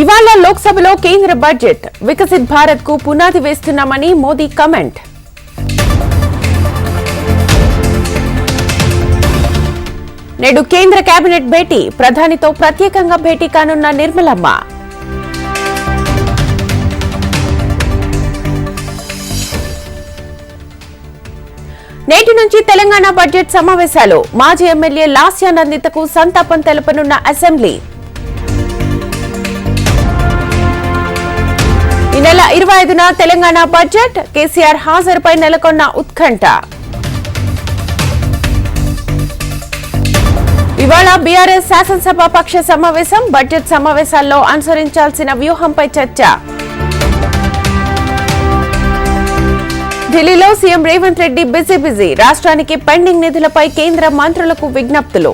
ఇవాళ లోక్సభలో కేంద్ర బడ్జెట్. వికసిత్ భారత్కు పునాది వేస్తున్నామని మోదీ కమెంట్. నేడు కేంద్ర కేబినెట్ భేటీ. ప్రధానితో ప్రత్యేకంగా భేటీ కానున్న నిర్మలమ్మ. నేటి నుంచి తెలంగాణ బడ్జెట్ సమావేశాలు. మాజీ ఎమ్మెల్యే లాస్యా నందితకు సంతాపం తెలపనున్న అసెంబ్లీ. నెల ఇరవై ఐదున తెలంగాణ బడ్జెట్ కేసీఆర్ హాజరుపై నెలకొన్న ఉత్కంఠ. ఇవాళ బీఆర్ఎస్ శాసనసభ పక్ష సమావేశం బడ్జెట్ సమావేశాల్లో అనుసరించాల్సిన వ్యూహంపై చర్చ. ఢిల్లీలో CM Revanth Reddy busy busy రాష్ట్రానికి పెండింగ్ నిధులపై కేంద్ర మంత్రులకు విజ్ఞప్తులు.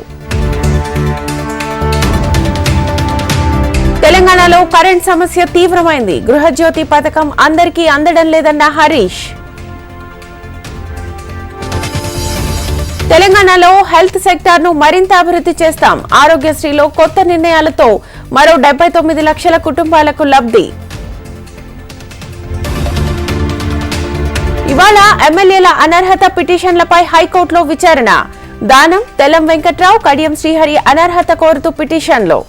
తెలంగాణలో కరెంట్ సమస్య తీవ్రమైంది. గృహజ్యోతి పథకం అందరికీ అందడం లేదన్న హరీష్. తెలంగాణలో హెల్త్ సెక్టార్ను మరింత అభివృద్ధి చేస్తాం. ఆరోగ్యశ్రీలో కొత్త నిర్ణయాలతో మరో డెబ్బై తొమ్మిది లక్షల కుటుంబాలకు లబ్ధి. ఇవాళ ఎమ్మెల్యేల అనర్హత పిటిషన్లపై హైకోర్టులో విచారణ. దానం తెల్లం వెంకట్రావు కడియం శ్రీహరి అనర్హత కోరుతూ పిటిషన్లో.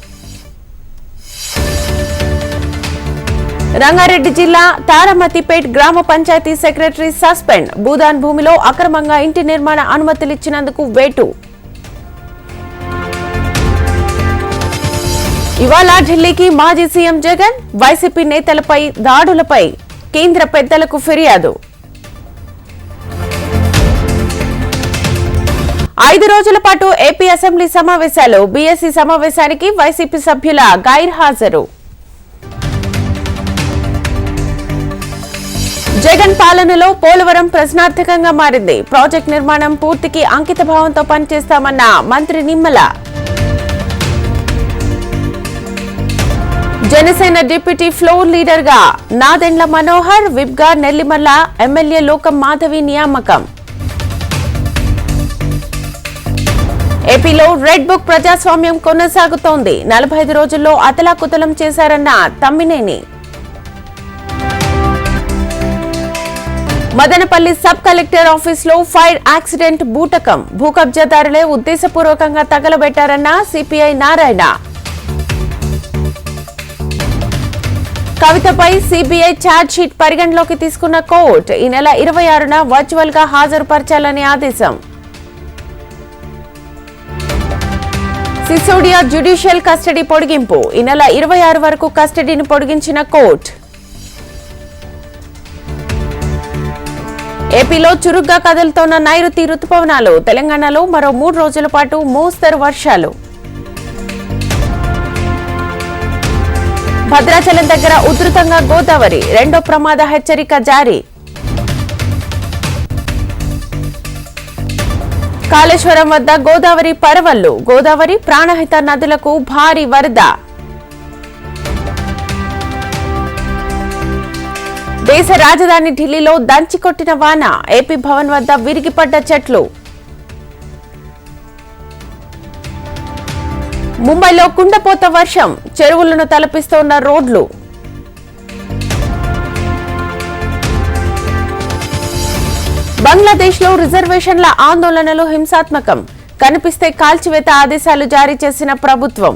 రంగారెడ్డి జిల్లా తారమతిపేట్ గ్రామ పంచాయతీ సెక్రటరీ సస్పెండ్. భూదాన్ భూమిలో అక్రమంగా ఇంటి నిర్మాణ అనుమతులు ఇచ్చినందుకు వేటు. ఇవాళ ఢిల్లీకి మాజీ సీఎం జగన్ వైసీపీ నేతలపై దాడులపై కేంద్ర పెద్దలకు ఫిర్యాదు. ఐదు రోజుల పాటు ఏపీ అసెంబ్లీ సమావేశాలు. బీఎస్సీ సమావేశానికి వైసీపీ సభ్యుల గైర్ జగన్ పాలనలో పోలవరం ప్రశ్నార్థకంగా మారింది. ప్రాజెక్ట్ నిర్మాణం పూర్తికి అంకిత భావంతో పనిచేస్తామన్న మంత్రి నిమ్మల. జనసేన డిప్యూటీ ఫ్లోర్ లీడర్గా నాదెండ్ల మనోహర్ విప్గా నెల్లిమల్ల ఎమ్మెల్యే లోకం మాధవి నియామకం. ఏపీలో రెడ్ బుక్ ప్రజాస్వామ్యం కొనసాగుతోంది. నలభై ఐదు రోజుల్లో అతలాకుతలం చేశారన్న తమ్మినేని. మదనపల్లి సబ్ కలెక్టర్ ఆఫీస్లో ఫైర్ యాక్సిడెంట్ బూటకం. భూ కబ్జాదారులే ఉద్దేశపూర్వకంగా తగలబెట్టారన్న సిపిఐ నారాయణ. కవితపై సిబిఐ ఛార్జ్ షీట్ పరిగణలోకి తీసుకున్న కోర్టు ఈ నెల ఇరవై ఆరున వర్చువల్గా హాజరుపరచాలని ఆదేశం. సిసోడియా జ్యుడిషియల్ కస్టడీ పొడిగింపు. ఈ నెల ఇరవై ఆరు వరకు కస్టడీని పొడిగించిన కోర్టు. ఏపీలో చురుగ్గా కదులుతోన్న నైరుతి రుతుపవనాలు. తెలంగాణలో మరో మూడు రోజుల పాటు మోస్తరు వర్షాలు. భద్రాచలం దగ్గర ఉధృతంగా గోదావరి. రెండో ప్రమాద హెచ్చరిక జారీ. కాళేశ్వరం వద్ద గోదావరి పరవళ్ళు గోదావరి ప్రాణహిత నదులకు భారీ వరద. దేశ రాజధాని ఢిల్లీలో దంచికొట్టిన వాన. ఏపీ భవన్ వద్ద విరిగిపడ్డ చెట్లు. ముంబైలో కుండపోత వర్షం. చెరువులను తలపిస్తోన్న రోడ్లు. బంగ్లాదేశ్లో రిజర్వేషన్ల ఆందోళనలు హింసాత్మకం. కనిపిస్తే కాల్చివేత ఆదేశాలు జారీ చేసిన ప్రభుత్వం.